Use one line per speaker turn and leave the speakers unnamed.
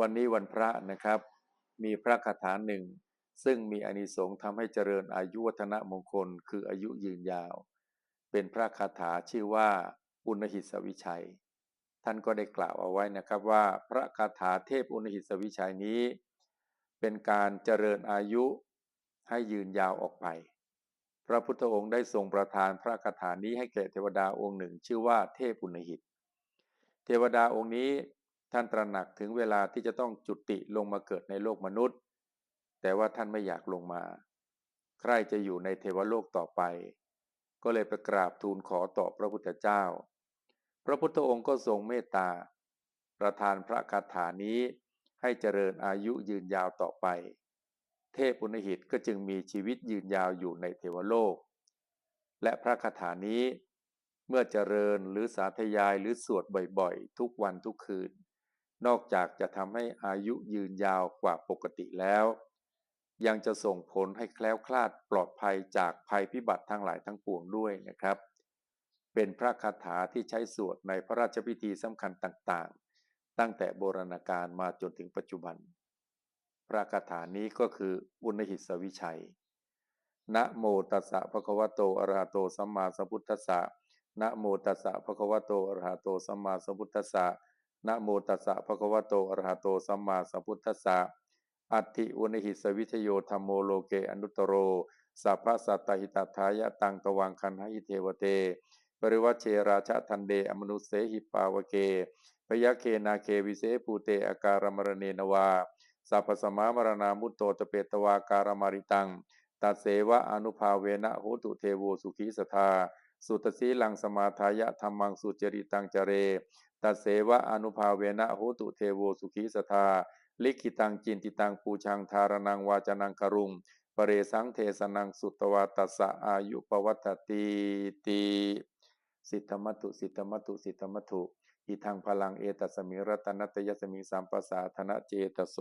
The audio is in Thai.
วันนี้วันพระนะครับ มีพระคาถาหนึ่ง ซึ่งมีอานิสงส์ทำให้เจริญอายุวัฒนมงคล คืออายุยืนยาว เป็นพระคาถาชื่อว่าอุณหิตสวิชัย ท่านก็ได้กล่าวเอาไว้นะครับว่าพระคาถาเทพอุณหิตสวิชัยนี้ เป็นการเจริญอายุให้ยืนยาวออกไป พระพุทธองค์ได้ทรงประทานพระคาถานี้ให้แก่เทวดาองค์หนึ่ง ชื่อว่าเทพอุณหิต เทวดาองค์นี้ ท่านตระหนักถึงเวลาที่จะต้องจุติลงมาเกิดในโลกมนุษย์ แต่ว่าท่านไม่อยากลงมา ใครจะอยู่ในเทวโลกต่อไป ก็เลยไปกราบทูลขอต่อพระพุทธเจ้า พระพุทธองค์ก็ทรงเมตตา ประทานพระคาถานี้ให้เจริญอายุยืนยาวต่อไป เทพุณหิตก็จึงมีชีวิตยืนยาวอยู่ในเทวโลก และพระคาถานี้เมื่อเจริญหรือสาธยายหรือสวดบ่อยๆ ทุกวันทุกคืน นอกจากจะทำให้อายุยืนยาวกว่าปกติแล้ว ยังจะส่งผลให้แคล้วคลาดปลอดภัยจากภัยพิบัติทั้งหลายทั้งปวงด้วยนะครับ เป็นพระคาถาที่ใช้สวดในพระราชพิธีสำคัญต่างๆ ตั้งแต่โบราณกาลมาจนถึงปัจจุบัน พระคาถานี้ก็คืออุณหิตสวิชัย นะโมตัสสะภะคะวะโตอะระหะโตสัมมาสัมพุทธัสสะนะโมตัสสะภะคะวะโตอะระหะโตสัมมาสัมพุทธัสสะ นะโมตัสสะภะคะวะโตอะระหะโตสัมมาสัมพุทธัสสะอัตถิอุณหิสวิทโยธรรมโมโลเกอนุตโรสัพพะสัตตหิตัทายะตังตวังคันหิเทวเต ปริวัชเชราชะทันเดอมนุเสหิปาวเกพยเคนาเควิเสปูเตอาการมรเนนวาสัพพสมามรณามุตโตตเปตวาการมาริตัง ตัดเสวะอนุภาเวนะโหตุเทโวสุขีสทา สุตสีลังสมาทายะธรรมังสุจริตังเจเร ตัดเสวะอนุภาเวนะโหตุเทโวสุขีสทา ลิขิตังจินติตังปูชังทารนังวาจนังคารุงปเรสังเทสนังสุตวาตัสสะอายุปวัตติตีสิทธมัตุสิทธมัตุสิทธมัตุอิทังพลังเอตัสมิรัตนัตยสมิสัมปสาธนะเจตโส